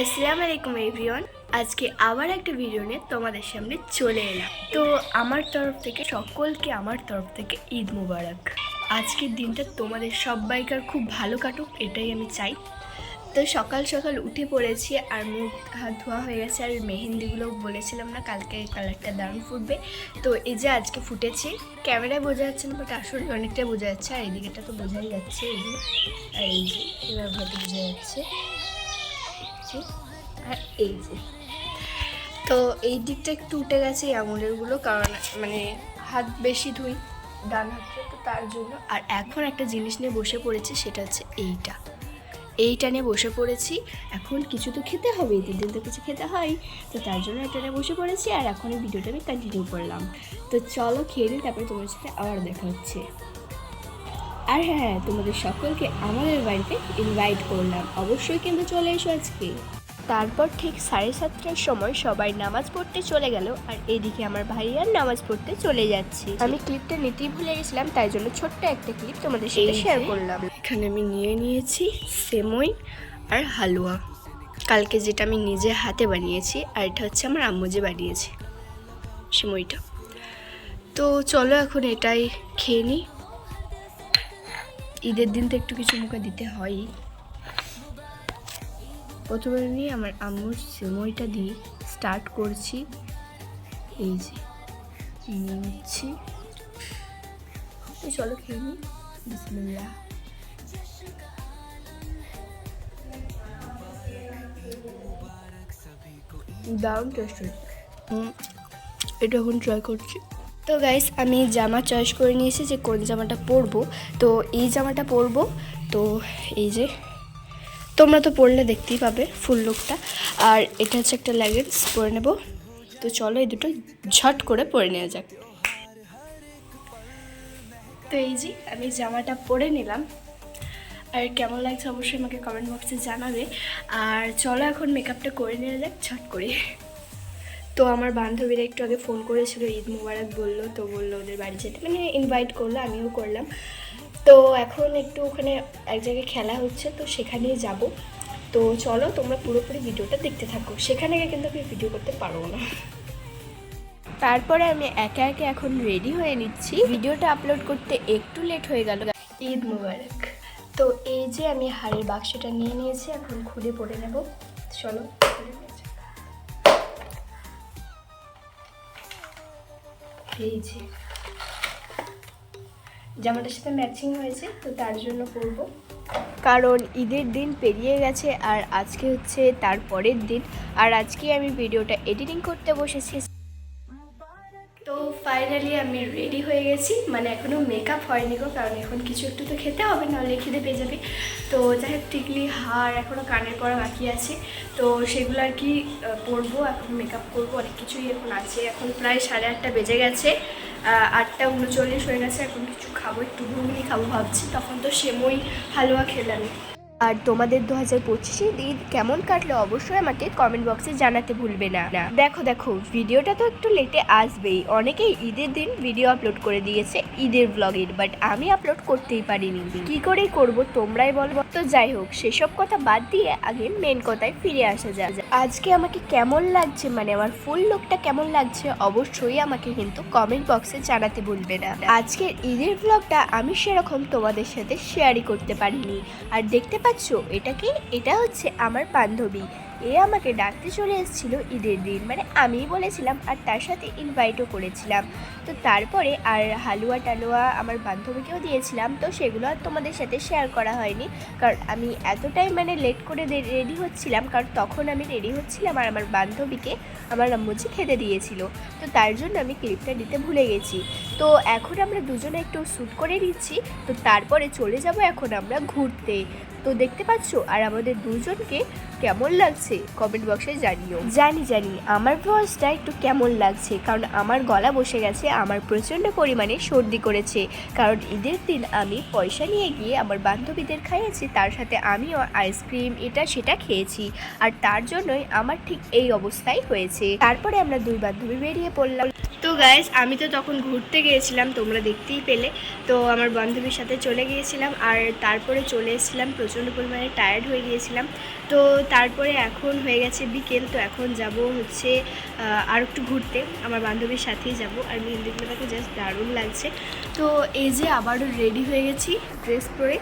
আসসালামু আলাইকুম এভরিওয়ান। আজকে আবার একটা ভিডিও নিয়ে তোমাদের সামনে চলে এলাম। তো আমার তরফ থেকে, সকলকে আমার তরফ থেকে ঈদ মুবারক। আজকের দিনটা তোমাদের সবাইকার খুব ভালো কাটুক, এটাই আমি চাই। তো সকাল সকাল উঠে পড়েছি আর মুখ, হাত ধোয়া হয়ে গেছে আর মেহেন্দিগুলো বলেছিলাম না, কালকে কালারটা দারুণ ফুটবে। তো এই যে আজকে ফুটেছে, ক্যামেরায় বোঝা যাচ্ছে না বাট আসলে অনেকটা বোঝা যাচ্ছে, আর এইদিকেটা তো বোঝাই যাচ্ছে, এই যে, আর এই যে এবার বোঝা যাচ্ছে। যে আর এই যে। তো এই দিকটা একটু উঠে গেছে এই আঙুলেরগুলো কারণ মানে হাত বেশি ধুই, ডান হাতে তো তার জন্য। আর এখন একটা জিনিস নিয়ে বসে পড়েছি, সেটা হচ্ছে এইটা। এইটা নিয়ে বসে পড়েছি। এখন কিছু তো খেতে হবে ঈদের দিন তো কিছু খেতে হয়। তো তার জন্য এটা নিয়ে বসে পড়েছি, আর এখন এই ভিডিওটা আমি কন্টিনিউ করলাম। তো চলো খেয়ে নিই, তারপরে তোমার সাথে আবার দেখা হচ্ছে। আর হ্যাঁ হ্যাঁ তোমাদের সকলকে আমাদের বাড়িতে ইনভাইট করলাম। অবশ্যই কিন্তু চলে এসো আজকে। তারপর ঠিক সাড়ে সাতটার সময় সবাই নামাজ পড়তে চলে গেল আর এদিকে আমার ভাইয়ার নামাজ পড়তে চলে যাচ্ছে। আমি ক্লিপটা নিতেই ভুলে গেছিলাম তাই জন্য ছোট্ট একটা ক্লিপ তোমাদের সাথে শেয়ার করলাম। এখানে আমি নিয়ে নিয়েছি সেমই আর হালুয়া। কালকে যেটা আমি নিজে হাতে বানিয়েছি আর এটা হচ্ছে আমার আম্মু যে বানিয়েছে সেমইটা। তো চলো এখন এটাই খেয়ে নিই। ঈদের দিন তো একটু কিছু মুখে দিতে হয়ই প্রথমে নিয়ে আমার আম্মুর সেমইটা দিয়ে স্টার্ট করছি। এই যে, নিচ্ছি। চলো খেয়ে নিই বিসমিল্লাহ। দারুণ টেস্ট হুম, এটা এখন ট্রাই করছি। তো গাইস আমি জামা চয়েস করে নিয়েছি যে কোন জামাটা পরবো। তো এই জামাটা পরবো। তো এই যে, তোমরা তো পরলে দেখতেই পাবে ফুল লুকটা আর এটা হচ্ছে একটা লেগিংস পরে নেব। তো চলো এই দুটো ঝট করে পরে নেওয়া যাক। তো এই যে, আমি জামাটা পরে নিলাম। আর কেমন লাগছে অবশ্যই আমাকে কমেন্ট বক্সে জানাবে। আর চলো এখন মেকআপটা করে নেওয়া যাক, ঝট করে। তো আমার বান্ধবীরা একটু আগে ফোন করেছিল ঈদ মুবারক বলল তো বলল ওদের বাড়ি যেতে। মানে ইনভাইট করল আমিও করলাম। তো এখন একটু ওখানে এক জায়গায় খেলা হচ্ছে তো সেখানেই যাব। তো চলো তোমরা পুরোপুরি ভিডিওটা দেখতে থাকো। সেখানে গিয়ে কিন্তু আমি ভিডিও করতে পারব না। তারপরে আমি একে একে এখন রেডি হয়ে নিচ্ছি। ভিডিওটা আপলোড করতে একটু লেট হয়ে গেল। ঈদ মুবারক। তো এই যে আমি হাড়ের বাক্সটা নিয়ে নিয়েছি এখন খুলে পড়ে নেব। চলো এই জামাটার সাথে ম্যাচিং হয়েছে, তো তার জন্য করব কারণ ঈদের দিন পেরিয়ে গেছে আর আজকে হচ্ছে তার পরের দিন। আর আজকে আমি ভিডিওটা এডিটিং করতে বসেছি। ফাইনালি আমি রেডি হয়ে গেছি। মানে এখনও মেকআপ হয়নি গো, কারণ এখন কিছু একটু তো খেতে হবে, নাহলে খিদে পেয়ে যাবে। তো যাই হোক টিকলি হার এখনও কানের করা বাকি আছে। তো সেগুলো আর কি পরবো, এখন মেকআপ করব, অনেক কিছুই এখন আছে। এখন প্রায় সাড়ে আটটা বেজে গেছে। আটটা উনচল্লিশ হয়ে গেছে, এখন কিছু খাব, একটু ঘুগনি খাব ভাবছি। তখন তো সেমই হালুয়া খেলাম। আর তোমাদের দু হাজার পঁচিশে ঈদ কেমন কাটলো অবশ্যই আমাকে কমেন্ট বক্সে জানাতে ভুলবে না। দেখো দেখো, ভিডিওটা তো একটু লেটে আসবেই। অনেকেই ঈদের দিন ভিডিও আপলোড করে দিয়েছে ঈদের ব্লগের বাট আমি আপলোড করতেই পারিনি। কি করে করব, তোমরাই বলব তো যাই হোক, সেসব কথা বাদ দিয়ে আগে মেন কথায় ফিরে আসা যাক। আজকে আমাকে কেমন লাগছে মানে আমার ফুল লুকটা কেমন লাগছে, অবশ্যই আমাকে কিন্তু কমেন্ট বক্সে জানাতে ভুলবে না। আজকের ঈদের ব্লগটা আমি সেরকম তোমাদের সাথে শেয়ারই করতে পারিনি। আর দেখতে পাচ্ছ এটা কি এটা হচ্ছে আমার বান্ধবী। এ আমাকে ডাকতে চলে এসেছিল ঈদের দিন। মানে আমিই বলেছিলাম আর তার সাথে ইনভাইটও করেছিলাম। তো তারপরে আর হালুয়া টালুয়া আমার বান্ধবীকেও দিয়েছিলাম। তো সেগুলো আর তোমাদের সাথে শেয়ার করা হয়নি। কারণ আমি এতটাই মানে লেট করে রেডি হচ্ছিলাম। কারণ তখন আমি রেডি হচ্ছিলাম আর আমার বান্ধবীকে আমার আম্মুজি খেতে দিয়েছিল। তো তার জন্য আমি ক্লিপটা দিতে ভুলে গেছি। তো এখন আমরা দুজনে একটু শ্যুট করে নিচ্ছি। তো তারপরে চলে যাব এখন আমরা ঘুরতে। তো দেখতে পাচ্ছ? আর আমাদের দুজনকে কেমন লাগছে? কমেন্ট বক্সে জানিও। জানি জানি। আমার ভয়েসটা একটু কেমন লাগছে, কারণ আমার গলা বসে গেছে, আমার প্রচণ্ড পরিমাণে সর্দি করেছে। কারণ ঈদের দিন আমি পয়সা নিয়ে গিয়ে আমার বান্ধবীদের খাইয়েছি, তার সাথে আমিও আইসক্রিম এটা সেটা খেয়েছি। আর তার জন্যই আমার ঠিক এই অবস্থাই হয়েছে। তারপরে আমরা দুই বান্ধবী বেরিয়ে পড়লাম। তো গাইজ আমি তো তখন ঘুরতে গিয়েছিলাম, তোমরা দেখতেই পেলে। তো আমার বান্ধবীর সাথে চলে গিয়েছিলাম, আর তারপরে চলে এসেছিলাম, প্রচণ্ড পরিমাণে টায়ার্ড হয়ে গিয়েছিলাম। তো তারপরে এখন হয়ে গেছে বিকেল, তো এখন যাব হচ্ছে আর একটু ঘুরতে। আমার বান্ধবীর সাথেই যাব, আর মেহেন্দিগুলো দেখো জাস্ট দারুণ লাগছে। তো এই যে আবারও রেডি হয়ে গেছি ড্রেস পরে।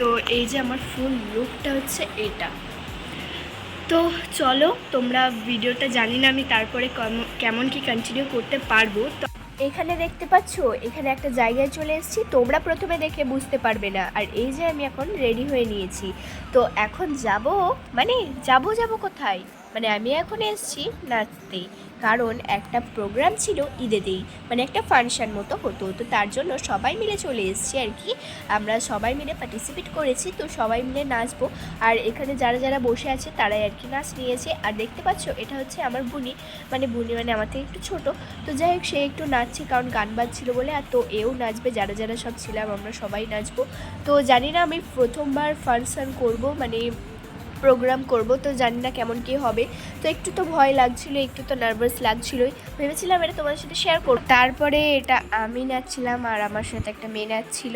তো এই যে আমার ফুল লুকটা হচ্ছে এটা। তো চলো, তোমরা ভিডিওটা জানি না আমি তারপরে কেমন- কি কন্টিনিউ করতে পারব। তো এখানে দেখতে পাচ্ছ, এখানে একটা জায়গায় চলে এসেছি, তোমরা প্রথমে দেখে বুঝতে পারবে না। আর এই যে আমি এখন রেডি হয়ে নিয়েছি। তো এখন যাব মানে যাব যাব কোথায়? মানে আমি এখন এসেছি নাচতে। কারণ একটা প্রোগ্রাম ছিল ঈদেতেই মানে একটা ফাংশন মতো হতো। তো তার জন্য সবাই মিলে চলে এসেছি আর কি। আমরা সবাই মিলে পার্টিসিপেট করেছি, তো সবাই মিলে নাচবো। আর এখানে যারা যারা বসে আছে তারাই আর কি নাচ নিয়েছে। আর দেখতে পাচ্ছ, এটা হচ্ছে আমার বুনি। মানে বুনি মানে আমার থেকে একটু ছোট। তো যাই হোক, সে একটু নাচছে কারণ গান বাজছিল বলে। আর তো এও নাচবে, যারা যারা সব ছিলাম আমরা সবাই নাচবো। তো জানি না আমি প্রথমবার ফাংশন করব মানে প্রোগ্রাম করব, তো জানি না কেমন কী হবে। তো একটু তো ভয় লাগছিল, একটু তো নার্ভাস লাগছিলই। ভেবেছিলাম এটা তোমার সাথে শেয়ার করব। তারপরে এটা আমি নাচছিলাম আর আমার সাথে একটা মেয়ে নাচছিল।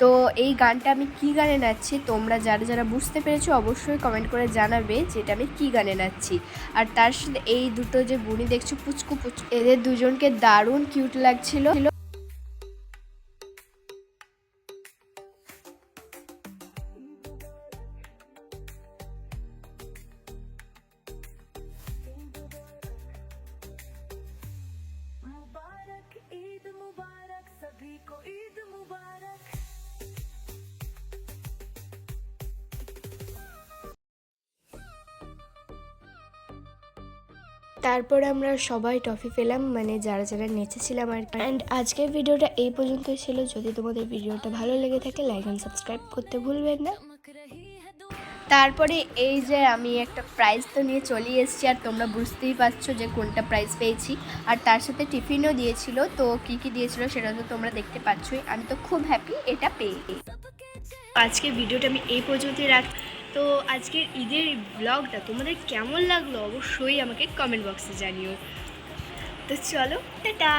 তো এই গানটা আমি কি গানে নাচছি তোমরা যারা যারা বুঝতে পেরেছ অবশ্যই কমেন্ট করে জানাবে যেটা আমি কী গানে নাচছি। আর তার সাথে এই দুটো যে বুড়ি দেখছ, পুচকু পুচকু, এদের দুজনকে দারুণ কিউট লাগছিল। তারপর আমরা সবাই টফি পেলাম মানে যারা যারা নেচেছিলাম আর অ্যান্ড আজকের ভিডিওটা এই পর্যন্তই ছিল। যদি তোমাদের ভিডিওটা ভালো লেগে থাকে লাইক অ্যান্ড সাবস্ক্রাইব করতে ভুলবেন না। তারপরে এই যে আমি একটা প্রাইজ তো নিয়ে চলে এসেছি, আর তোমরা বুঝতেই পারছ যে কোনটা প্রাইজ পেয়েছি। আর তার সাথে টিফিনও দিয়েছিল, তো কি কি দিয়েছিল সেটা তো তোমরা দেখতে পাচ্ছই। আমি তো খুব হ্যাপি এটা পেয়ে আজকে ভিডিওটা আমি এই পর্যন্তই রাখ তো আজকের ঈদের ব্লগটা তোমাদের কেমন লাগল অবশ্যই আমাকে কমেন্ট বক্সে জানিও। তো চলো, টাটা!